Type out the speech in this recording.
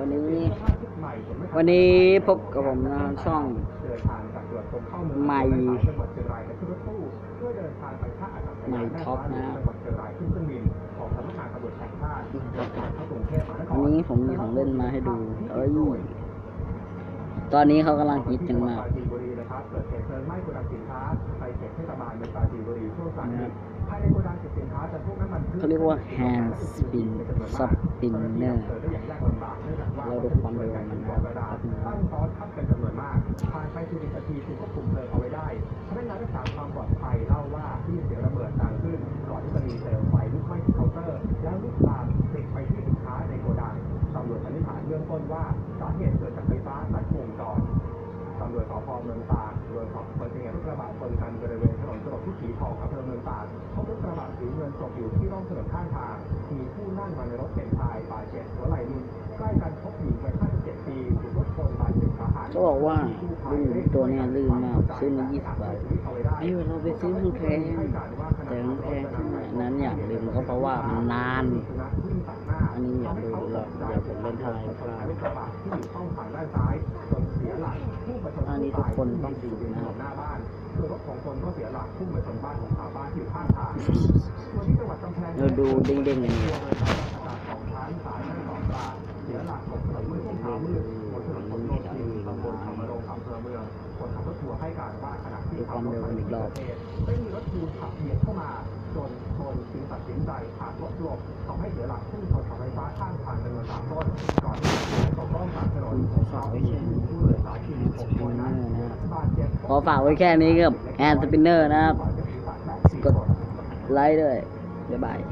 วันนี้ วันนี้พบกับผมนะช่องใหม่ใหม่ท็อปนะวันนี้ผมมีของเล่นมาให้ดูเอ้ยตอนนี้เขากำลังฮิตกันมากเขาเรียกว่า hand spin spinner เราดูความเร็วมันนะครับตั้งซอสทับกันจำนวนมากผ่านไป10นาทีจึงควบคุมเพลิงเอาไว้ได้พนักงานรักษาความปลอดภัยเล่าว่าที่เสียงระเบิดดังขึ้นก่อนที่จะมีเปลวไฟลุกไหม้ที่เคาน์เตอร์ แล้วลุกลามติดไปที่สินค้าในโกดังตำรวจสันนิษฐานเบื้องต้นว่าสาเหตุเกิดจากไฟฟ้าตัดวงจรตำรวจสพเมืองตากโดยสอบเปิดเหตุรถกระบะชนกันบริเวณถนนตลกที่สีทองอำเภอเมืองตากพบรถกระบะ สีเงินตกอยู่ที่ร่องถนนข้างทาง มีผู้นั่งมาในรถเป็นชายบาดเจ็บหัวไหล่หลุดใกล้กันพบหญิงวัย57ปีถูกรถชนบาดเจ็บสาหัสก็บอกว่าลื่นตัวเนี้ยลื่นมากซื้อมา20บาทไอ้เวลาไปซื้อมันแพงแต่มันแพงที่ไหนนั้นอย่างลืมก็เพราะว่ามันนาน อันนี้อย่าดูหรอกเดี๋ยวผมเล่นทายพลาดอันนี้ทุกคนต้องฝึกนะครับหน้าบ้านคือรถของคนก็เสียหลักพุ่งไปชนบ้านของชาวบ้านที่อยู่ข้างทาง เราดูเด้งๆกันอยู่สองชั้นสายแม่สองปลาเสียหลักตกถนนเมื่อช่วงเช้ามืดบนถนนคนโยธินตำบลธรรมรงค์อำเภอเมืองคนขับรถทัวร์ให้การว่าขณะที่ขับรถไปที่เกิดเหตุได้มีรถทัวร์ขับเบียดเข้ามาจนชนจึงตัดสินใจหักรถหลบทำให้เสียหลักพุ่งชนเสาไฟฟ้าข้างทางจำนวนสามต้นก่อนที่จะตกร่องกลางถนนชาวบ้านผู้โดยสารที่มีหกคนนั้นบาดเจ็บขอฝากไว้แค่นี้กับแอนสปินเนอร์นะครับกดไลค์ด้วย Bye bye.